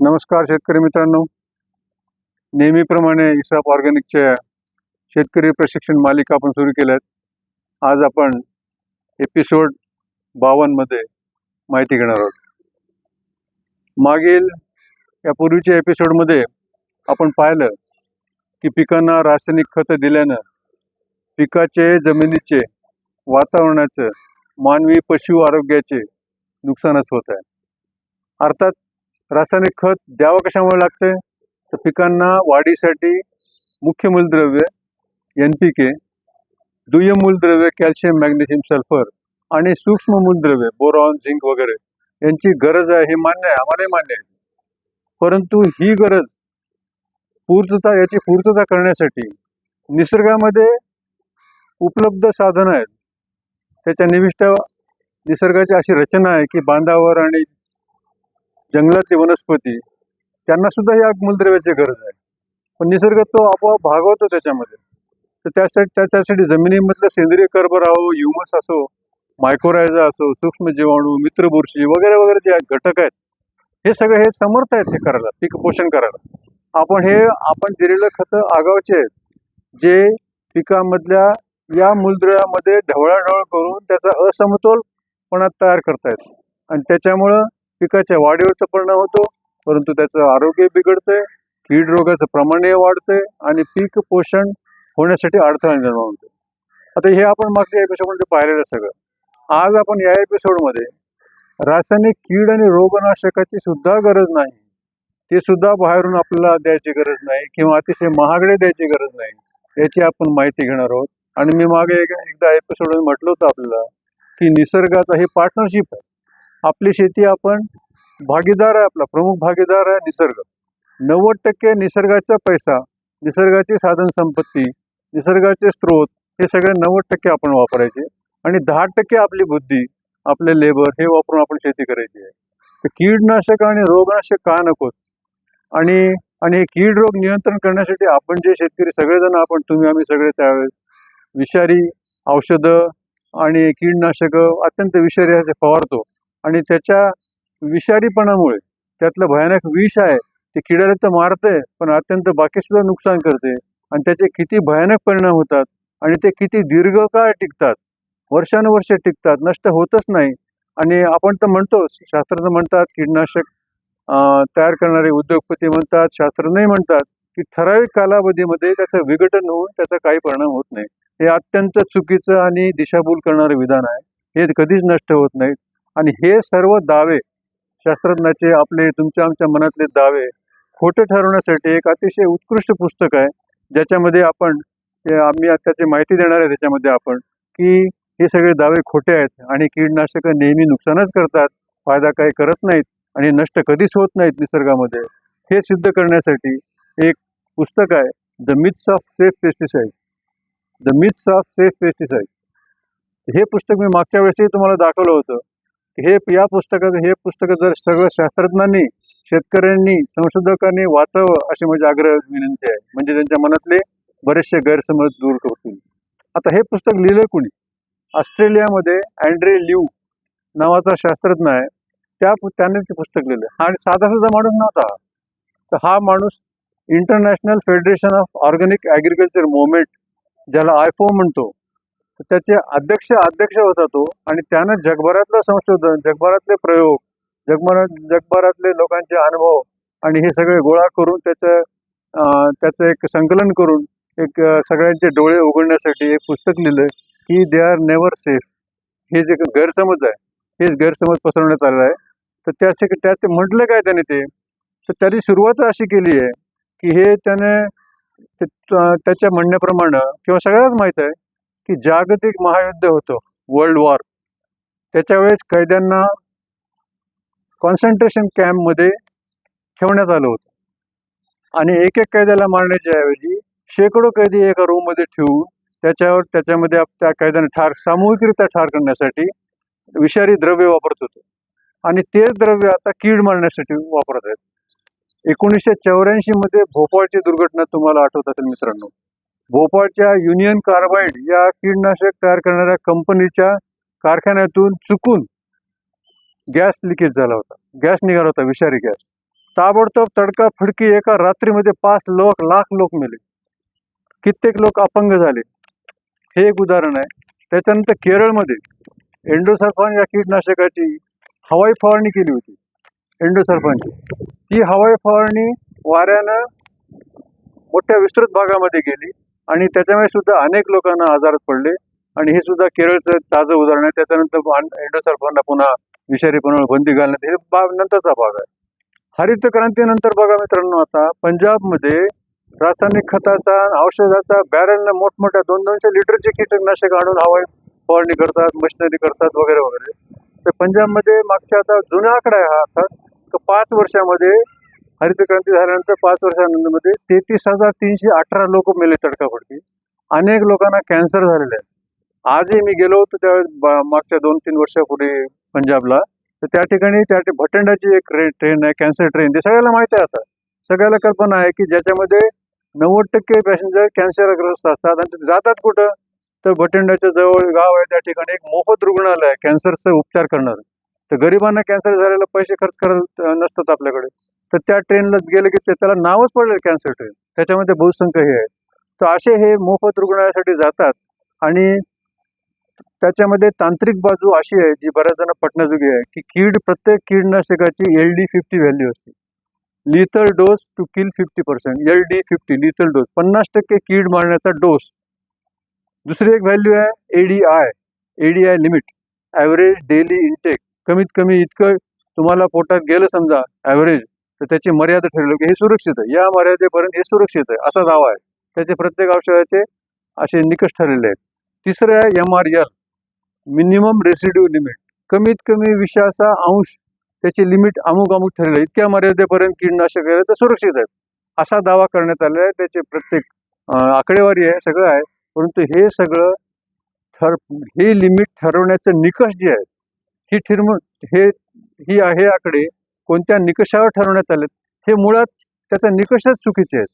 नमस्कार शेतकरी मित्रांनो. नेहमीप्रमाणे इसाप ऑर्गॅनिकच्या शेतकरी प्रशिक्षण मालिका आपण सुरू केल्यात. आज आपण एपिसोड बावनमध्ये माहिती घेणार आहोत. मागील या पूर्वीच्या एपिसोडमध्ये आपण पाहिलं की पिकांना रासायनिक खतं दिल्यानं पिकाचे जमिनीचे वातावरणाचं मानवी पशु आरोग्याचे नुकसानच होत आहे. अर्थात रासायनिक खत द्यावं कशामुळे लागते? तर पिकांना वाढीसाठी मुख्य मूलद्रव्य एन पी के दुय्यम मूलद्रव्य कॅल्शियम मॅग्नेशियम सल्फर आणि सूक्ष्म मूलद्रव्य बोरॉन झिंक वगैरे यांची गरज आहे हे मान्य आहे आम्हालाही मान्य आहे. परंतु ही गरज पूर्तता याची पूर्तता करण्यासाठी निसर्गामध्ये उपलब्ध साधनं आहेत. त्याच्या निविष्ट निसर्गाची अशी रचना आहे की बांधावर आणि जंगलातली वनस्पती त्यांना सुद्धा या मूलद्रव्याची गरज आहे. पण निसर्ग तो आपोआप भागवतो त्याच्यामध्ये. तर त्यासाठी त्याच्यासाठी जमिनीमधलं सेंद्रिय कर्बराव ह्युमस असो मायक्रोरायझा असो सूक्ष्म जीवाणू मित्रबुरशी वगैरे वगैरे जे घटक आहेत हे सगळे हे समर्थ आहेत हे करायला पीक पोषण करायला. आपण हे आपण दिलेलं खतं आगावचे आहेत जे पिकामधल्या या मूलद्रव्यामध्ये ढवळाढवळ करून त्याचा असमतोलपणा तयार करतायत. आणि त्याच्यामुळं पिकाच्या वाढीवरचा परिणाम होतो परंतु त्याचं आरोग्य बिघडतंय कीड रोगाचं प्रमाणही वाढतंय आणि पीक पोषण होण्यासाठी अडथळा निर्माण होतो आता हे आपण मागच्या एपिसोडमध्ये पाहिलेलं सगळं. आज आपण या एपिसोडमध्ये रासायनिक कीड आणि रोगनाशकाची सुद्धा गरज नाही. ते सुद्धा बाहेरून आपल्याला द्यायची गरज नाही किंवा अतिशय महागडे द्यायची गरज नाही याची आपण माहिती घेणार आहोत. आणि मी मागे एकदा एपिसोड म्हटलं होतं आपल्याला की निसर्गाचा हे पार्टनरशिप आहे. आपली शेती आपण भागीदार आहे आपला प्रमुख भागीदार आहे निसर्ग. नव्वद टक्के निसर्गाचा पैसा निसर्गाची साधन संपत्ती निसर्गाचे स्रोत हे सगळे नव्वद टक्के आपण वापरायचे. आणि दहा टक्के आपली बुद्धी आपले लेबर हे वापरून आपण शेती करायची आहे. तर कीडनाशक आणि रोगनाशक का नकोत? आणि आणि हे कीड रोग नियंत्रण करण्यासाठी आपण जे शेतकरी सगळेजण आपण तुम्ही आम्ही सगळे त्यावेळेस विषारी औषधं आणि कीडनाशकं अत्यंत विषारी असे फवारतो. आणि त्याच्या विषारीपणामुळे त्यातलं भयानक विष आहे ते किड्याला तर मारते पण अत्यंत बाकीसुद्धा नुकसान करते. आणि त्याचे किती भयानक परिणाम होतात आणि ते किती दीर्घकाळ टिकतात वर्षानुवर्ष टिकतात नष्ट होतच नाही. आणि आपण तर म्हणतो शास्त्रज्ञ म्हणतात कीटनाशक तयार करणारे उद्योगपती म्हणतात शास्त्रज्ञही म्हणतात की ठराविक कालावधीमध्ये त्याचं विघटन होऊन त्याचा काही परिणाम होत नाही. हे अत्यंत चुकीचं आणि दिशाभूल करणारं विधान आहे. हे कधीच नष्ट होत नाहीत आणि हे सर्व दावे शास्त्रज्ञाचे आपले तुमच्या आमच्या मनातले दावे खोटे ठरवण्यासाठी एक अतिशय उत्कृष्ट पुस्तक आहे. ज्याच्यामध्ये आपण आम्ही त्याची माहिती देणार आहे त्याच्यामध्ये आपण की हे सगळे दावे खोटे आहेत आणि कीडनाशकं नेहमी नुकसानच करतात फायदा काही करत नाहीत आणि नष्ट कधीच होत नाहीत निसर्गामध्ये. हे सिद्ध करण्यासाठी एक पुस्तक आहे the myths of safe pesticide the myths of safe pesticide हे पुस्तक मी मागच्या वेळेसही तुम्हाला दाखवलं होतं. हे या पुस्तकाचं हे पुस्तक जर सगळं शास्त्रज्ञांनी शेतकऱ्यांनी संशोधकांनी वाचावं अशी माझी आग्रह विनंती आहे. म्हणजे त्यांच्या मनातले बरेचसे गैरसमज दूर होतील. आता हे पुस्तक लिहिलं कुणी? ऑस्ट्रेलियामध्ये अँड्रे ल्यू नावाचा शास्त्रज्ञ आहे. त्या त्याने ते पुस्तक लिहिलं आणि साधा सुद्धा माणूस नव्हता. तर हा माणूस international federation of organic agriculture movement ज्याला आयफो म्हणतो त्याचे अध्यक्ष अध्यक्ष होता तो आणि त्यानं जगभरातलं संशोधन जगभरातले प्रयोग जगभरात जगभरातले लोकांचे अनुभव आणि हे सगळे गोळा करून त्याचं त्याचं एक संकलन करून एक सगळ्यांचे डोळे उघडण्यासाठी एक पुस्तक लिहिलं की दे आर नेवर सेफ हे जे गैरसमज आहे हेच गैरसमज पसरवण्यात आलेला आहे. तर त्याचे त्यात म्हटलं काय त्याने ते? तर त्याची सुरुवात अशी केली आहे की हे त्याने त्याच्या म्हणण्याप्रमाणे किंवा सगळ्याच माहीत आहे की जागतिक महायुद्ध होतं वर्ल्ड वॉर त्याच्या वेळेस कैद्यांना कॉन्सन्ट्रेशन कॅम्पमध्ये ठेवण्यात आलं होतं. आणि एक एक कैद्याला मारण्याच्या ऐवजी शेकडो कैदी एका रूममध्ये ठेवून त्याच्यावर त्याच्यामध्ये आप- त्या कैद्याने ठार सामूहिकरित्या ठार करण्यासाठी विषारी द्रव्य वापरत होतो. आणि तेच द्रव्य आता कीड मारण्यासाठी वापरत आहेत. एकोणीसशे चौऱ्याऐंशी मध्ये भोपाळची दुर्घटना तुम्हाला आठवत असेल मित्रांनो. भोपाळच्या युनियन कार्बाईड या कीडनाशक तयार करणाऱ्या कंपनीच्या कारखान्यातून चुकून गॅस लिकेज झाला होता. गॅस निघाला होता विषारी गॅस. ताबडतोब तडका फडकी एका रात्रीमध्ये पाच लोक लाख लोक मेले. कित्येक लोक अपंग झाले. हे एक उदाहरण आहे. त्याच्यानंतर केरळमध्ये एंडोसल्फान या कीटनाशकाची हवाई फवारणी केली होती. एंडोसल्फानची. ही हवाई फवारणी वाऱ्यानं मोठ्या विस्तृत भागामध्ये गेली. आणि त्याच्यामुळे सुद्धा अनेक लोकांना आजारात पडले. आणि हे सुद्धा केरळचं ताजं उदाहरण आहे. त्याच्यानंतर आण- एंडोसल्फानला पुन्हा विषारीपणावर बंदी घालण्यात हे बाब नंतरचा भाग आहे. हरित क्रांतीनंतर बघा मित्रांनो आता. पंजाबमध्ये रासायनिक खताचा औषधाचा बॅरलनं मोठमोठ्या दोन दोनशे लिटरचे कीटकनाशक आणून हवाई फवारणी करतात मशिनरी करतात वगैरे वगैरे. तर पंजाबमध्ये मागच्या आता जुना आकडा आहे हा आता तर पाच वर्षामध्ये हरित क्रांती झाल्यानंतर पाच वर्षानंतरमध्ये तेहतीस हजार तीनशे अठरा लोक मेले तडकाफडकी. अनेक लोकांना कॅन्सर झालेले आहे आजही मी गेलो होतो त्या मागच्या दोन तीन वर्षापूर्वी पंजाबला. तर त्या ठिकाणी त्या भटंडाची एक ट्रेन आहे कॅन्सर ट्रेन ते सगळ्याला माहिती आहे आता. सगळ्याला कल्पना आहे की ज्याच्यामध्ये नव्वद टक्के पॅसेंजर कॅन्सरग्रस्त असतात आणि ते जातात कुठं? तर भटंडाच्या जवळ गाव आहे त्या ठिकाणी एक मोफत रुग्णालय आहे कॅन्सरचा उपचार करणार. तर गरिबांना कॅन्सर झालेला पैसे खर्च करत नसतात आपल्याकडे. तर त्या ट्रेनला गेलं की ते- त्याला नावच पडलं कॅन्सर ट्रेन त्याच्यामध्ये बहुसंख्य हे आहे. तर असे हे मोफत रुग्णालयासाठी जातात आणि त्याच्यामध्ये तांत्रिक बाजू अशी आहे जी बऱ्याच जण पटण्याजोगी आहे की कीड प्रत्येक कीडनाशकाची एल डी फिफ्टी व्हॅल्यू असते. Lethal dose to kill fifty percent L D fifty lethal dose पन्नास टक्के कीड मारण्याचा डोस दुसरी एक व्हॅल्यू आहे A D I A D I limit average daily intake कमीत कमी इतकं तुम्हाला पोटात गेलं समजा ॲव्हरेज तर त्याची मर्यादा ठरवली की हे सुरक्षित आहे. या मर्यादेपर्यंत हे सुरक्षित आहे. असा दावा आहे. त्याचे प्रत्येक औषधाचे असे निकष ठरलेले आहेत. तिसरं आहे M R L minimum residue limit कमीत कमी विषाचा अंश त्याची लिमिट अमुक अमुक ठरलेलं आहे. इतक्या मर्यादेपर्यंत कीडनाशक आहे तर सुरक्षित आहेत. असा दावा करण्यात आलेला आहे. त्याचे प्रत्येक आकडेवारी आहे सगळं आहे. परंतु हे सगळं ठर हे लिमिट ठरवण्याचे निकष जे आहेत ही ठिरम हे ही आहे आकडे कोणत्या निकषावर ठरवण्यात आलेत हे मुळात त्याचा निकषच चुकीचे आहेत.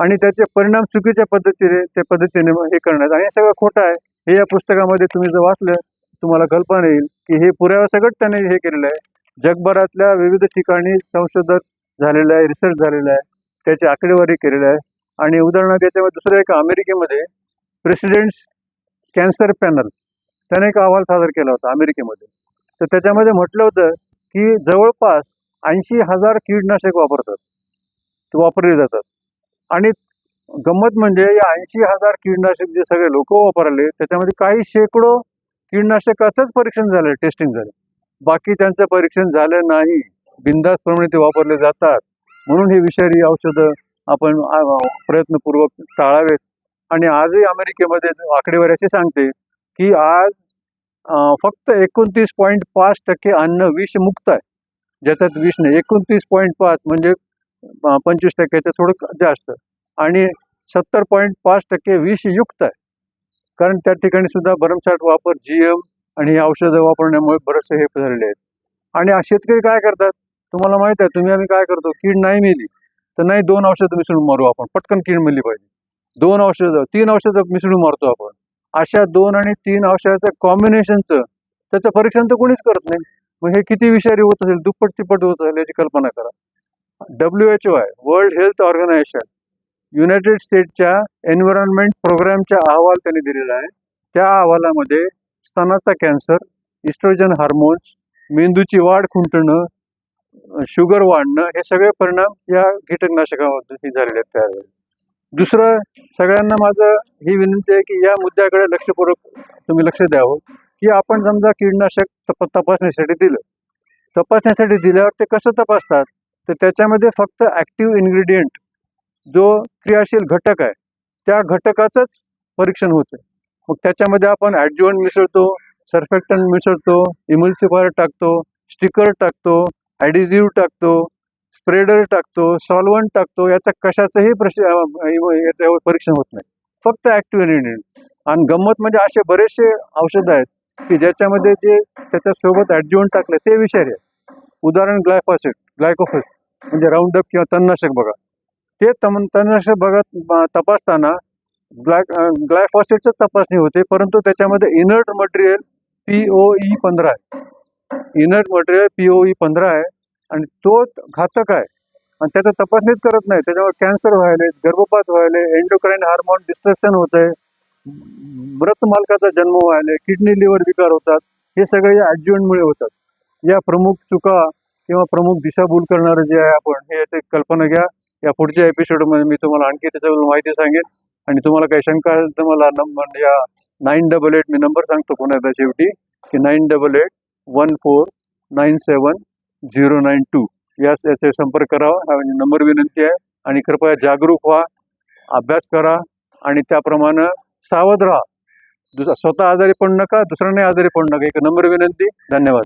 आणि त्याचे परिणाम चुकीच्या पद्धतीने त्या पद्धतीने हे करण्यात आणि हे सगळं खोटं आहे. हे या पुस्तकामध्ये तुम्ही जर वाचलं तुम्हाला कल्पना येईल की हे पुराव्यासकट सगळं त्याने हे केलेलं आहे. जगभरातल्या विविध ठिकाणी संशोधन झालेलं आहे रिसर्च झालेलं आहे त्याची आकडेवारी केलेली आहे. आणि उदाहरणार्थ त्याच्यामध्ये दुसरं एक अमेरिकेमध्ये प्रेसिडेंट्स कॅन्सर पॅनल त्याने एक अहवाल सादर केला होता अमेरिकेमध्ये. तर त्याच्यामध्ये म्हटलं होतं की जवळपास ऐंशी हजार कीडनाशक वापरतात. ते वापरले जातात. आणि गंमत म्हणजे या ऐंशी हजार कीडनाशक जे सगळे लोक वापरले त्याच्यामध्ये काही शेकडो कीटनाशकाचंच परीक्षण झालं टेस्टिंग झालं. बाकी त्यांचं परीक्षण झालं नाही. बिंदासप्रमाणे ते वापरले जातात. म्हणून हे विषारी औषधं आपण प्रयत्नपूर्वक टाळावेत. आणि आजही अमेरिकेमध्ये आकडेवारी अशी सांगते की आज फक्त एकोणतीस पॉईंट पाच टक्के अन्न विषमुक्त आहे. ज्याच्यात विष नाही. एकोणतीस पॉईंट पाच म्हणजे पंचवीस टक्क्याच्या थोडं जास्त. आणि सत्तर पॉईंट पाच टक्के विषयुक्त आहे. कारण त्या ठिकाणी सुद्धा भरमसाठ वापर जी एम आणि हे औषधं वापरण्यामुळे बरेचसे हे झालेले आहेत. आणि शेतकरी काय करतात? तुम्हाला माहीत आहे तुम्ही आम्ही काय करतो? कीड नाही मिली तर नाही दोन औषधं मिसळून मारू आपण. पटकन कीड मिळली पाहिजे. दोन औषधं तीन औषधं मिसळून मारतो आपण. अशा दोन आणि तीन औषधाचं कॉम्बिनेशनचं त्याचं परीक्षण तर कोणीच करत नाही. मग हे किती विषारी होत असेल दुप्पट तिप्पट होत असेल याची कल्पना करा. डब्ल्यू एच ओ आहे वर्ल्ड हेल्थ ऑर्गनायझेशन युनायटेड स्टेटच्या एन्व्हायरमेंट प्रोग्रामचा अहवाल त्यांनी दिलेला आहे. त्या अहवालामध्ये स्तनाचा कॅन्सर इस्ट्रोजन हार्मोन्स मेंदूची वाढ खुंटणं शुगर वाढणं हे सगळे परिणाम या कीटकनाशकामध्ये झालेले आहेत त्यावेळेस दुसरं सगळ्यांना माझं ही विनंती आहे की या मुद्द्याकडे लक्षपूर्वक तुम्ही लक्ष द्यावं हो. की आपण समजा कीटनाशक तप तपासण्यासाठी दिलं. तपासण्यासाठी दिल्यावर ते कसं तपासतात? तर त्याच्यामध्ये फक्त ॲक्टिव्ह इन्ग्रेडियंट जो क्रियाशील घटक आहे त्या घटकाचंच परीक्षण होतं. मग त्याच्यामध्ये आपण ॲडज्युअंट मिसळतो सर्फेक्टन मिसळतो इम्युल्सिफायर टाकतो स्टिकर टाकतो ॲडिझिव्ह टाकतो स्प्रेडर टाकतो सॉल्वंट टाकतो याचा कशाचंही प्रश याचं याच्यावर परीक्षण होत नाही. फक्त ॲक्टिव्ह इन्ग्रेडियंट. आणि गंमत म्हणजे असे बरेचसे औषधं आहेत की ज्याच्यामध्ये जे त्याच्यासोबत ॲडज्युअंट टाकले ते विषारी आहे उदाहरण ग्लायफॉसिट ग्लायकोफिस म्हणजे राऊंडअप किंवा तणनाशक बघा. ते तम तणनाशक बघत तपासताना ग्लाय ग्लायफॉसिडचं तपासणी होते परंतु त्याच्यामध्ये inert material P O E पंधरा आहे. Inert material P O E पंधरा आहे. आणि तो घातक आहे. आणि त्याचा तपासणीच करत नाही. त्याच्यामुळे कॅन्सर व्हायले गर्भपात व्हायले एन्डोक्राईन हार्मोन डिस्ट्रक्शन होत आहे व्रत मालकाचा जन्म व्हायले किडनी लिव्हर विकार होतात. हे सगळे या ॲडज्युएंटमुळे होतात. या प्रमुख चुका किंवा प्रमुख दिशाभूल करणारं जे आहे आपण हे याची कल्पना घ्या. या पुढच्या एपिसोडमध्ये मी तुम्हाला आणखी त्याच्याबद्दल माहिती सांगेन. आणि तुम्हाला काही शंका असेल तर मला नंबर म्हणजे या नाईन डबल एट मी नंबर सांगतो पुन्हा एकदा शेवटी. की nine double eight one four nine seven zero nine two. यास याचे संपर्क करावा. हा म्हणजे नंबर विनंती आहे. आणि कृपया जागरूक व्हा अभ्यास करा आणि त्याप्रमाणे सावध राहा. दुसरा स्वतः आजारी पडू नका दुसऱ्यांनाही आजारी पडू नका. एक नंबर विनंती. धन्यवाद.